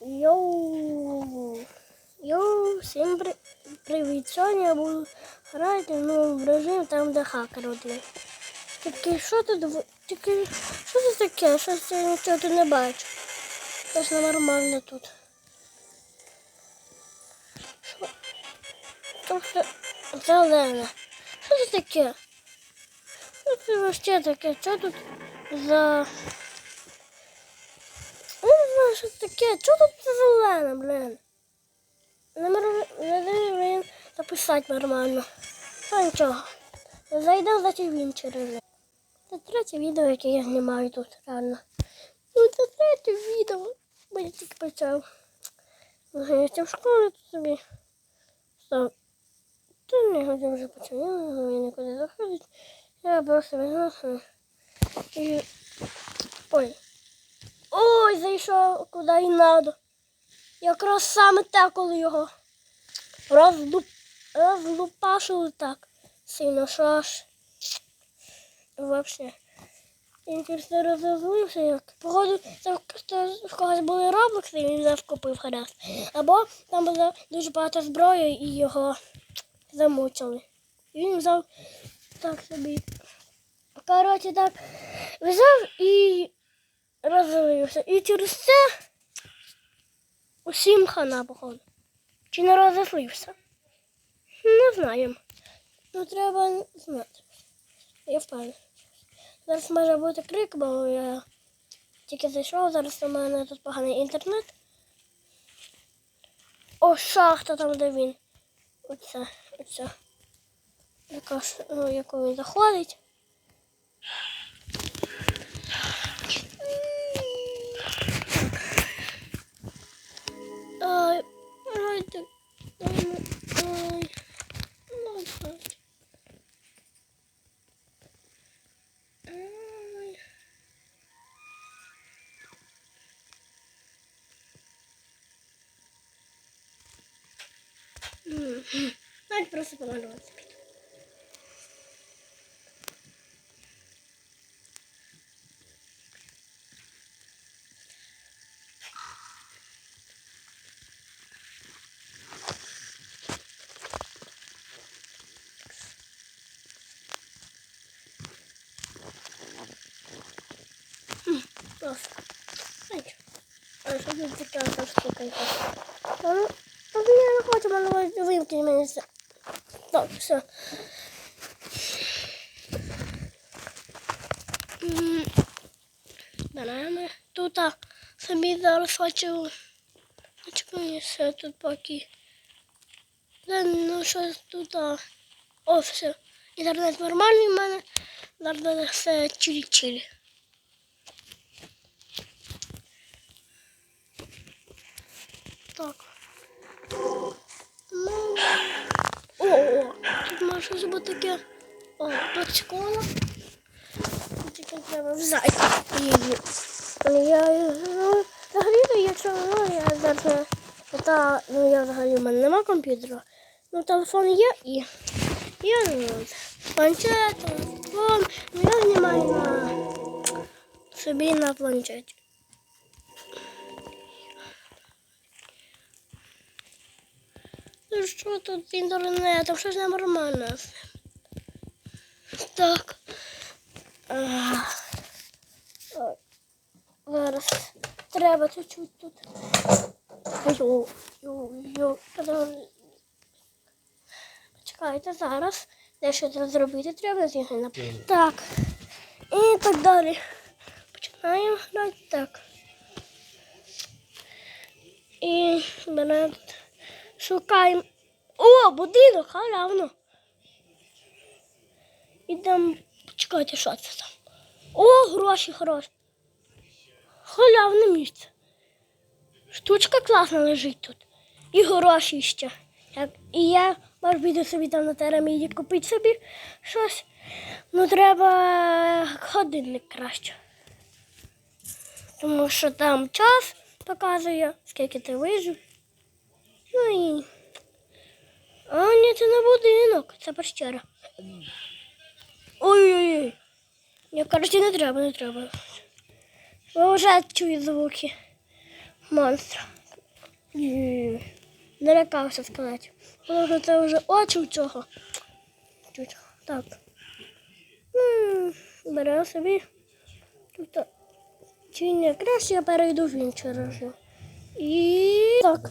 Йоу. Йоу, всім при... привіт. Сьогодні я буду грати ну, в режим там, де хакер один. Тільки що тут? Тільки що це таке? Щось я нічого тут не бачу. Щось нормально тут. Що? Тобто зелене. Що це таке? Що це вообще таке? Що тут за... Що це таке. Що тут за зелене, блин? Не не записати нормально. Та нічого. Зайдемо за ті в інший режим. Це третє відео, яке я знімаю тут, реально. Ну, це третє відео. Бо я тільки почав. Я в школі тут собі. Став. Та не я вже почав. Я нікуди заходить. Я просто виношу. І... Ой. Ой, зайшов куди і надо. Якраз саме те, коли його розлуп... розлупашили так сильно, що аж вообще. Інтересно розозлився, як. Походу, хто- в когось були роблокси, і він взяв купив гаразд. Або там було дуже багато зброї і його замучили. І він взяв так собі. Коротше, так взяв і розлився. І через це усім хана, походу. Чи не розозлився? Не знаю. Ну треба знати. Я впевнений. Зараз може бути крик, бо я тільки зайшов, зараз у мене тут поганий інтернет. О, шахта там, де він. Оце, оце. Яка ну, яку він заходить. Навіть просто помалюватися. Просто. Знаєте, а що тут таке ось штука якась? Та ну, та ну, я не хочу малювати вимкніть мене це. Так, все. Банани. Тут а, собі зараз хочу. Мені все тут поки. Та, ну щось тут. А. О, все. Інтернет нормальний в мене. Зараз все чилі-чилі. Так. Ну, О, тут може щось бути таке. О, тут школа. Тільки треба взяти її. Я ну, взагалі, якщо ну, я зараз та, ну я взагалі в мене нема комп'ютера. Ну, телефон є і я ну, планшет, телефон. Ну я знімаю на собі на планшеті. Ну що тут інтернетом? Щось нормально. Так. Зараз треба чуть-чуть тут. Почекайте зараз. Дещо треба зробити треба зігнати. Так. І так далі. Починаємо грати так. І беремо. Шукаємо. О, будинок, халявно. Ідемо. Почекайте, що це там. О, гроші хороші. Халявне місце. Штучка класна лежить тут. І гроші ще. Як, і я можу піду собі там на тераміді купити собі щось. Ну треба годинник краще. Тому що там час показує, скільки ти вижив. Ну і. А, ні, це не будинок, це пещера. Ой-ой-ой. Ні, коротше, не треба, не треба. Ви вже чують звуки монстра. Ні, Не лякався сказати. Тому що це вже очі у цього. Так. М, Беремо собі. Тут. Чи ні, краще я перейду в інший режим. І так.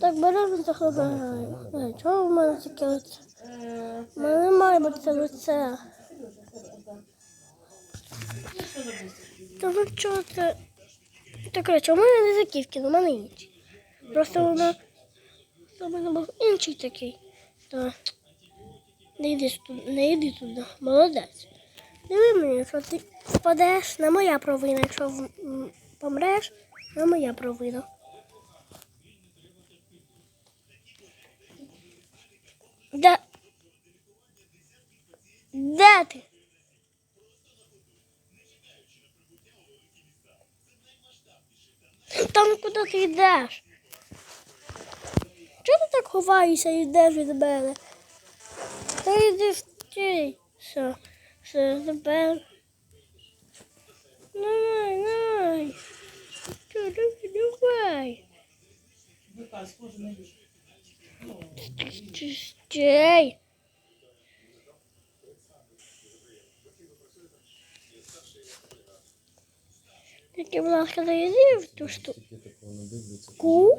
Так, беремо заховаємо. Чого в мене таке лице? У мене не має бути це лице. Та ну чого це? Та коротше, у мене не заківки, у мене інші. Просто воно. У мене був інший такий. То не йди туди, не йди туди. Молодець. Диви мені, якщо ти впадеш, не моя провина. Якщо помреш, не моя провина. Де? Де ти? Там куди ти йдеш? Чого ти так ховаєшся і йдеш від мене? Та йди стій. Все, все, тепер. Давай, давай. Що, давай, давай. Яка схожа на Стій. Тільки, будь ласка, зайди в ту штуку. Ку.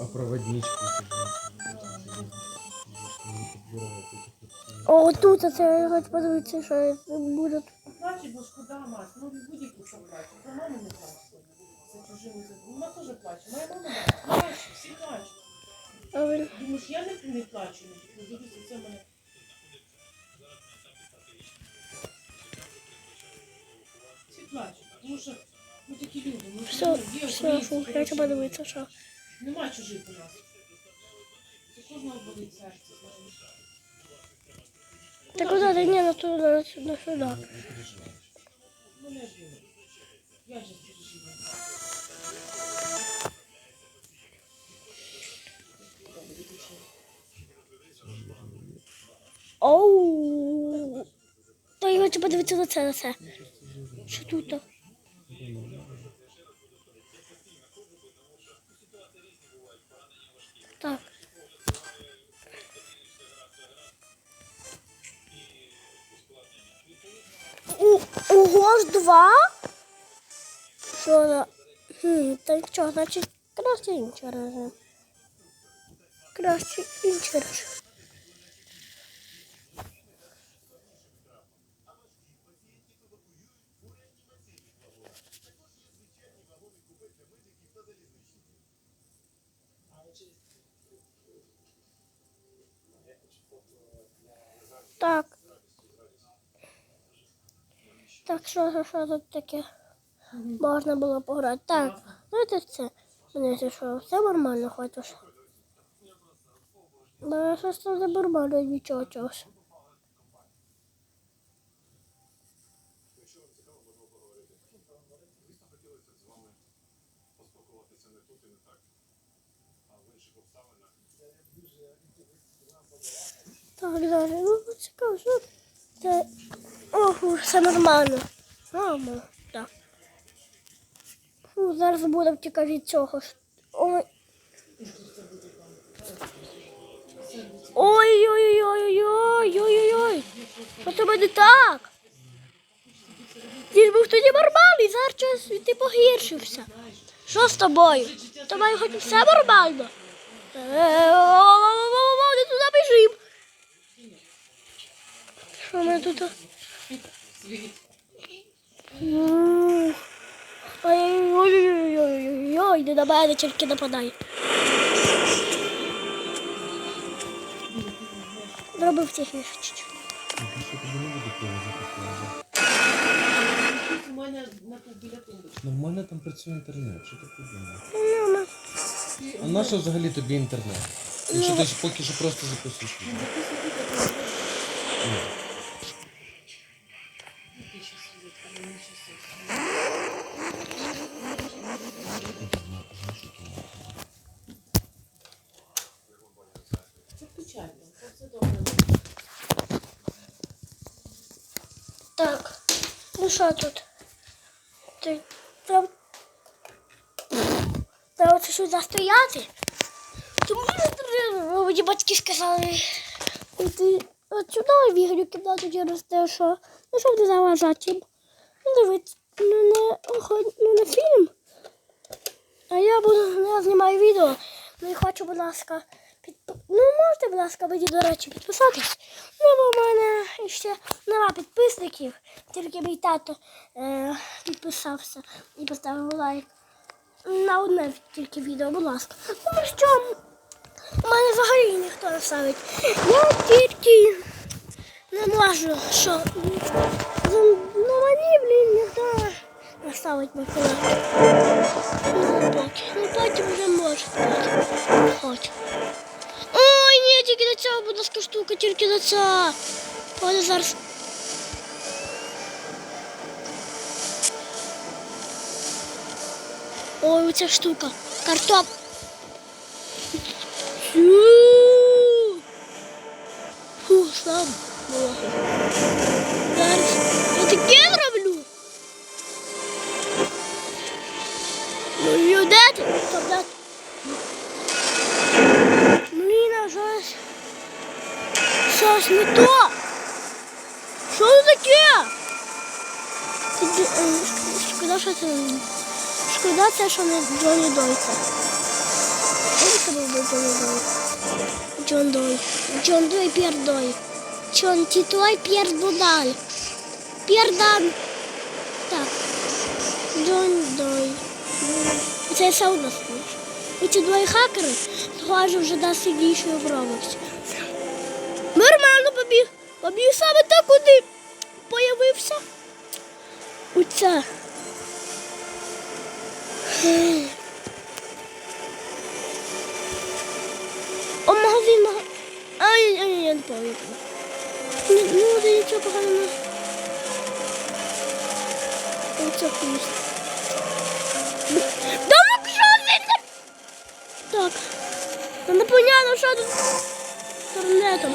А проводнички. О, тут це я хочу подивитися, що буде. Плаче, бо шкода мать. Ну, будь-яку що плаче. Та не плаче. Чужими за- Вона теж плаче. Моя мама плаче. Всі плачуть. Думаєш, я не, не плачу. Ну, дивіться, це мене. Всі плачуть. Тому що ми такі люди. Ми Все, є все, фу, хочу люди. подивитися, що. Нема чужих у нас. Це кожного болить серце. знаєш. Та куди ти? Ні, на туди, на сюди. Ну, не ж. Я ж Оу. Та я хочу подивитися на це, на це. Що тут? Так. У, ого, ж два? Що за? Хм, так що, значить, краще інший режим. Краще інший режим. Так. Так, що, що, тут таке? Можна було пограти. Так, знаєте це? Мені це що, все нормально хочеш? Бо щось там забурмалюю нічого чогось. Так, далі. Ну, цікаво, що це. Ох, все нормально. Нормально, так. Фу, зараз буде втікати від цього. Ой. Ой-ой-ой-ой-ой-ой-ой. Що тебе не так? Ти був тоді нормальний, зараз щось ти погіршився. Що з тобою? Тобою хоч все нормально? Е, о-о-о-о-о, Не туди біжим. Що мене тут? М, Ой-ой-ой-ой-ой, не на мене тільки нападай. Зробив тихіше чуть-чуть. Більше тобі не буде кого запитати. У мене на ту біля тумбочки. Ну, в мене там працює інтернет, що ти подумав? Ну, ну, А на що взагалі тобі інтернет? Якщо ти поки що просто записуєш Мені батьки сказали, ти от сюди в ігрю кидати через те, що ну щоб не заважати їм. Ну дивіться, ну не, ну, не фільм. А я буду, ну, я знімаю відео. Ну і хочу, будь ласка, під... ну можете, будь ласка, мені, до речі, підписатись. Ну, бо в мене ще нема підписників, тільки мій тато е, підписався і поставив лайк. На одне тільки відео, будь ласка. Тому що мене взагалі ніхто не ставить. Я тільки не можу, що ну мені, блін, ніхто не ставить Миколай. Ну, поки. Ну, потім вже може. Потім. Потім. Ой, ні, тільки до цього, будь ласка, штука, тільки до цього. Поля зараз. Ой, оця штука. Картоп. Я таке зроблю. Ну, а щось. Не то. Що це таке? Шкода, що це. Шкода це, що не Джоні Дойце. Це був би Дой? Джон Дой. Джон Дой, П'єр Дой. Джон Тітой, П'єр Будаль. П'єр Дан. Так. Джон Дой. Це все у нас. Оці двоє хакери, схоже, вже дасть сильнішою в Роблоксі. Нормально побіг. Побіг саме так, куди появився. Оце. О, магазин, магазин. Ай, ай, я не пам'ятаю. Ну, ну, да нічого поганого. Оце пусть. Домик жовтий! Так. Та непонятно, що тут з інтернетом.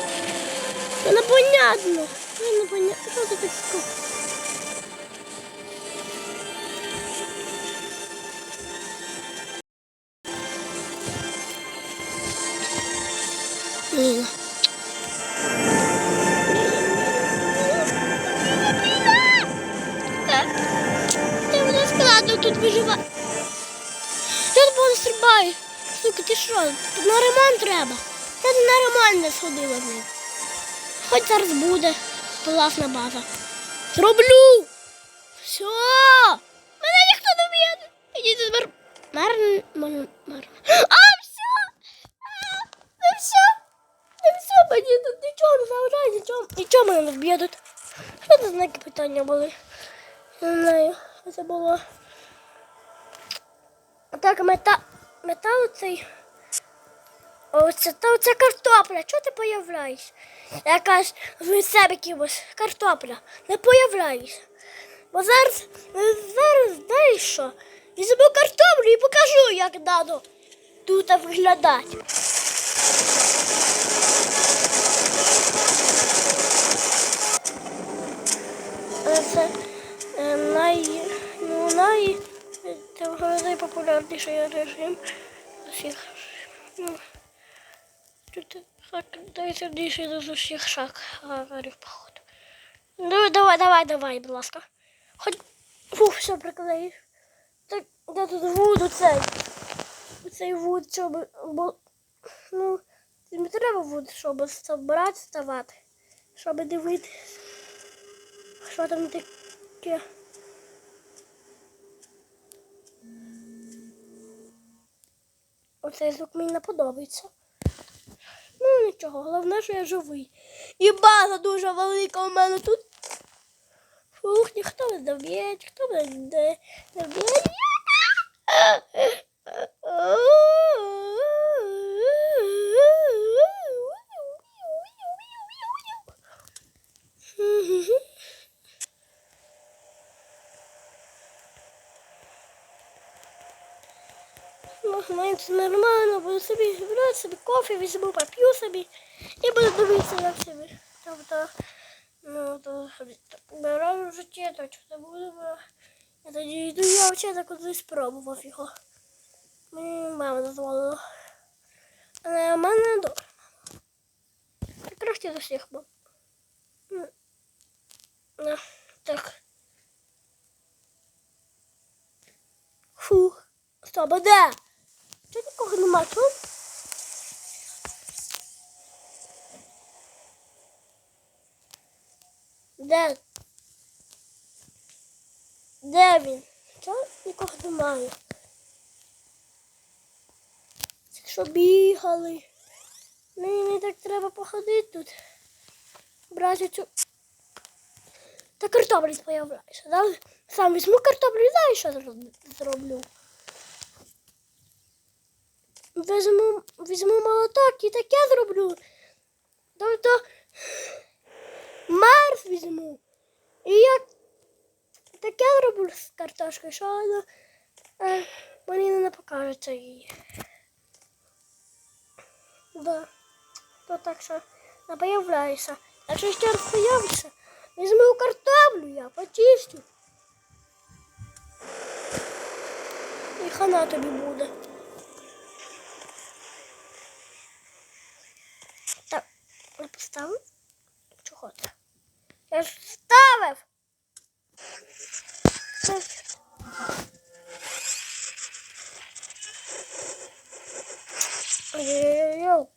Та непонятно. Та непонятно. Що це таке? Треба. Я не сходила з ним. Хоч зараз буде класна база. Зроблю! Все! Мене ніхто не вб'є. Ідіть тепер. Мер... Мер... Мер... А, все! А, ну все! Ну все, мені тут нічого не заважає, нічого, нічого мене не вб'є. Що це знаки питання були? Не знаю, це було. Так, мета, метал цей. Оце, та оце картопля. Чого ти появляєшся? Якась з себе кимось картопля. Не появляєшся. Бо зараз, зараз, знаєш що? Візьму картоплю і покажу, як треба тут виглядати. Це е, най, ну, най, це найпопулярніший режим з усіх. Ну, найсильніший з усіх шахарів, походу. Ну, давай, давай, давай, будь ласка. Хоч, фух, все приклеїш. Так, де тут вуд оцей? Оцей вуд, щоб, бо, ну, не треба вуд, щоб збирати, ставати, щоб дивитися. Що там таке? Оцей звук мені не подобається. Нічого, головне, що я живий. І база дуже велика у мене тут. Фух, ніхто не доб'є, ніхто мене не доб'є. Ну, мені це нормально, буду собі брати собі кофе, візьму, поп'ю собі і буду дивитися, як собі. Тобто, ну, то в житті, то буду. бо Я тоді йду, я вчора кудись спробував його. Мені мама дозволила. Але в мене добре. Краще з усіх був. М. Так. Фух. Стоп, де? Чого нікого нема тут? Де? Де він? Чого нікого немає? Що бігали? Мені так треба походити тут. Брати цю. Та картоплі появляється, да? Сам візьму картоплю знаю, що зроблю. Візьму, візьму молоток і таке зроблю. Тобто Марс візьму. І я таке зроблю з картошкою, що воно е, мені не покажеться її. Да. То так що не появляється. Якщо ще раз появиться, візьму картоплю я, почистю. І хана тобі буде. Я поставив? Чого це? Я ж ставив. Ой-ой-ой.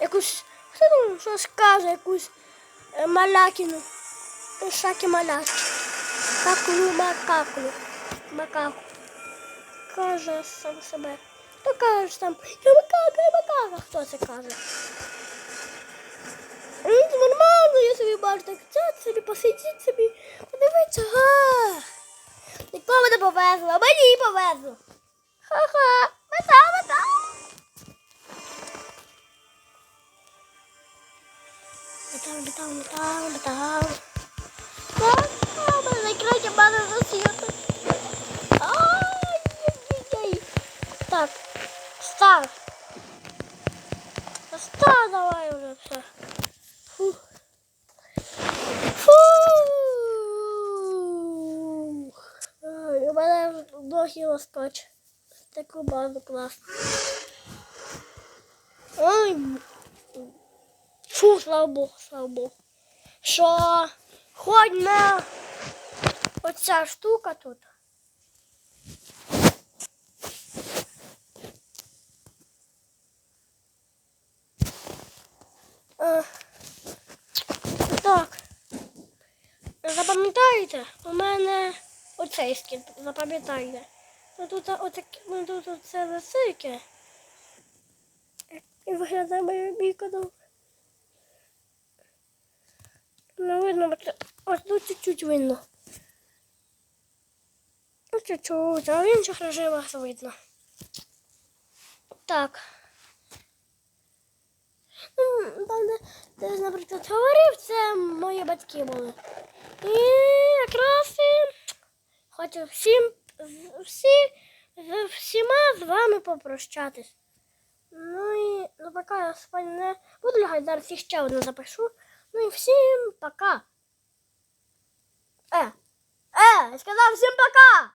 Якусь, хто там щось каже, якусь е, малякіну. Шаки маляки. Какулю макакулю. Макаку. Каже сам себе. Хто каже там? Я макака, я макака. Хто це каже? Ну, це нормально, я собі бачу, так сядь собі, посидіть собі, подивіться, га. Нікому не повезло, мені повезло. Ха-ха, мета, мета. Метал, метал, метал, метал. Так, а, мене засіяти. Ай-яй-яй. Так, став. Став давай вже все. Фух. Фух. У мене дохі лоскоч. Таку базу класну. Ой. Фу, слава Богу, слава Богу. Що хоч на оця штука тут. Е, Так. Запам'ятаєте, у мене оцей скін, запам'ятайте. Ну тут отак, ну тут оце засильки. І виглядає моє мій канал. Ну, видно, ось тут чуть-чуть видно. Ну, чуть-чуть, а в інших режимах видно. Так. Ну, там, де, де, наприклад, говорив, це мої батьки були. І якраз і хочу всім, всі, з всіма з вами попрощатись. Ну і ну, пока я спать не буду лягати, зараз ще одну запишу. Ну и всем пока. Э, э, я сказал всем пока!